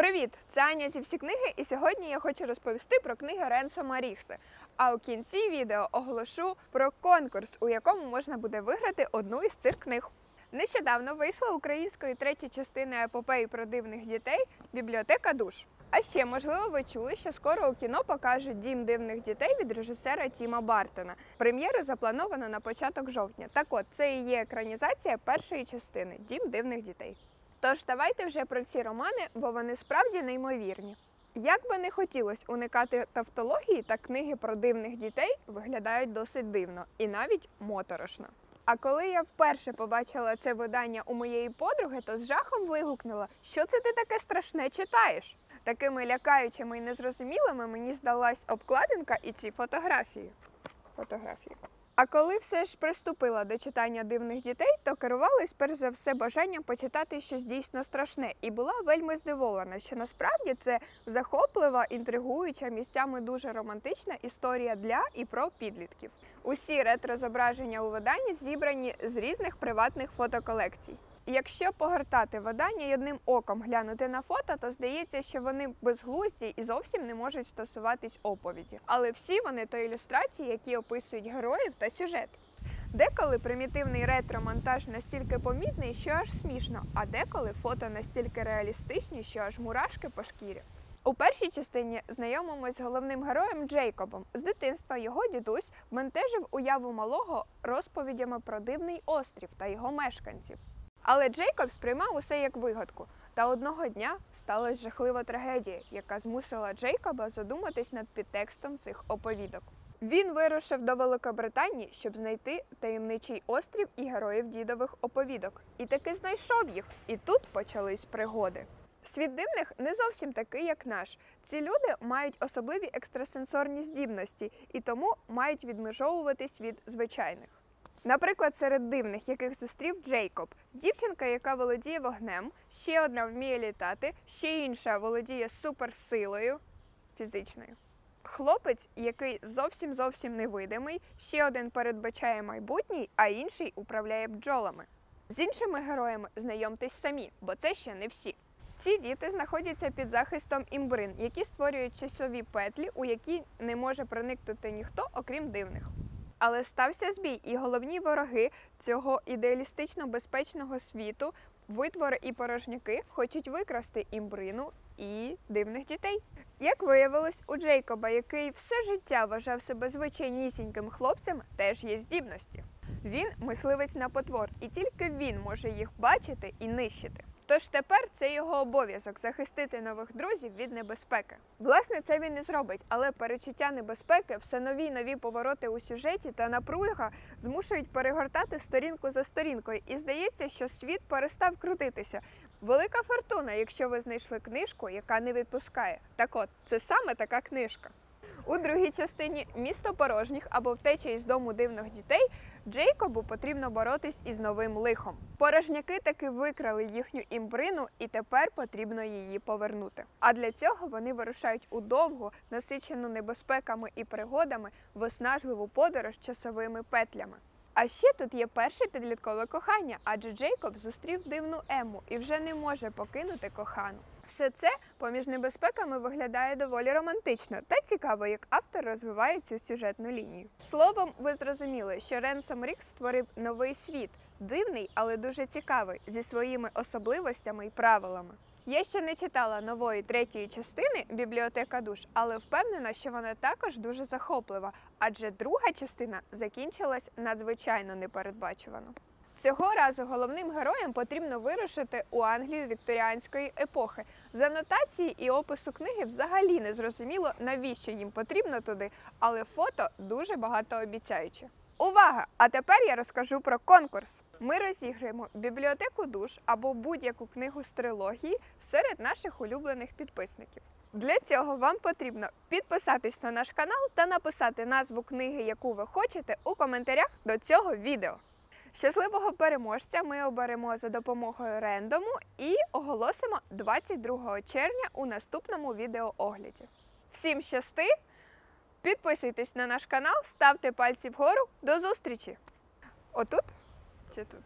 Привіт! Це Аня зі всі книги, і сьогодні я хочу розповісти про книги Ренсома Рігса. А у кінці відео оголошу про конкурс, у якому можна буде виграти одну із цих книг. Нещодавно вийшла українською третя частина епопеї про дивних дітей Бібліотека душ. А ще, можливо, ви чули, що скоро у кіно покажуть дім дивних дітей від режисера Тіма Бартона. Прем'єра запланована на початок жовтня. Так от, це і є екранізація першої частини Дім дивних дітей. Тож давайте вже про ці романи, бо вони справді неймовірні. Як би не хотілося уникати тавтології, та книги про дивних дітей виглядають досить дивно і навіть моторошно. А коли я вперше побачила це видання у моєї подруги, то з жахом вигукнула, що це ти таке страшне читаєш. Такими лякаючими і незрозумілими мені здалась обкладинка і ці фотографії. Фотографії. А коли все ж приступила до читання дивних дітей, то керувалась перш за все бажанням почитати щось дійсно страшне, і була вельми здивована, що насправді це захоплива, інтригуюча, місцями дуже романтична історія для і про підлітків. Усі ретро-зображення у виданні зібрані з різних приватних фотоколекцій. Якщо погортати видання і одним оком глянути на фото, то здається, що вони безглузді і зовсім не можуть стосуватись оповіді. Але всі вони то ілюстрації, які описують героїв та сюжет. Деколи примітивний ретро-монтаж настільки помітний, що аж смішно, а деколи фото настільки реалістичні, що аж мурашки по шкірі. У першій частині знайомимось з головним героєм Джейкобом. З дитинства його дідусь бентежив уяву малого розповідями про дивний острів та його мешканців. Але Джейкоб сприймав усе як вигадку. Та одного дня сталася жахлива трагедія, яка змусила Джейкоба задуматись над підтекстом цих оповідок. Він вирушив до Великобританії, щоб знайти таємничий острів і героїв дідових оповідок. І таки знайшов їх. І тут почались пригоди. Світ дивних не зовсім такий, як наш. Ці люди мають особливі екстрасенсорні здібності і тому мають відмежовуватись від звичайних. Наприклад, серед дивних, яких зустрів Джейкоб, дівчинка, яка володіє вогнем, ще одна вміє літати, ще інша володіє суперсилою фізичною. Хлопець, який зовсім зовсім невидимий, ще один передбачає майбутній, а інший управляє бджолами. З іншими героями знайомтесь самі, бо це ще не всі. Ці діти знаходяться під захистом імбрин, які створюють часові петлі, у які не може проникнути ніхто, окрім дивних. Але стався збій, і головні вороги цього ідеалістично безпечного світу, витвори і порожняки, хочуть викрасти імбрину і дивних дітей. Як виявилось, у Джейкоба, який все життя вважав себе звичайнісіньким хлопцем, теж є здібності. Він мисливець на потвор, і тільки він може їх бачити і нищити. Тож тепер це його обов'язок захистити нових друзів від небезпеки. Власне, це він і зробить, але перечуття небезпеки, все нові нові повороти у сюжеті та напруга змушують перегортати сторінку за сторінкою, і здається, що світ перестав крутитися. Велика фортуна, якщо ви знайшли книжку, яка не відпускає. Так от, це саме така книжка. У другій частині місто порожніх або втеча із дому дивних дітей Джейкобу потрібно боротись із новим лихом. Порожняки таки викрали їхню імбрину, і тепер потрібно її повернути. А для цього вони вирушають у довгу, насичену небезпеками і пригодами виснажливу подорож часовими петлями. А ще тут є перше підліткове кохання, адже Джейкоб зустрів дивну Ему і вже не може покинути кохану. Все це поміж небезпеками виглядає доволі романтично та цікаво, як автор розвиває цю сюжетну лінію. Словом, ви зрозуміли, що Ренсом Рікс створив новий світ, дивний, але дуже цікавий, зі своїми особливостями і правилами. Я ще не читала нової третьої частини бібліотека душ, але впевнена, що вона також дуже захоплива, адже друга частина закінчилась надзвичайно непередбачувано. Цього разу головним героям потрібно вирушити у Англію вікторіанської епохи. З анотації і опису книги взагалі не зрозуміло, навіщо їм потрібно туди, але фото дуже багатообіцяюче. Увага! А тепер я розкажу про конкурс. Ми розіграємо бібліотеку душ або будь-яку книгу з трилогії серед наших улюблених підписників. Для цього вам потрібно підписатись на наш канал та написати назву книги, яку ви хочете, у коментарях до цього відео. Щасливого переможця ми оберемо за допомогою рендому і оголосимо 22 червня у наступному відеоогляді. Всім щасти! Підписуйтесь на наш канал, ставте пальці вгору. До зустрічі! Отут чи тут?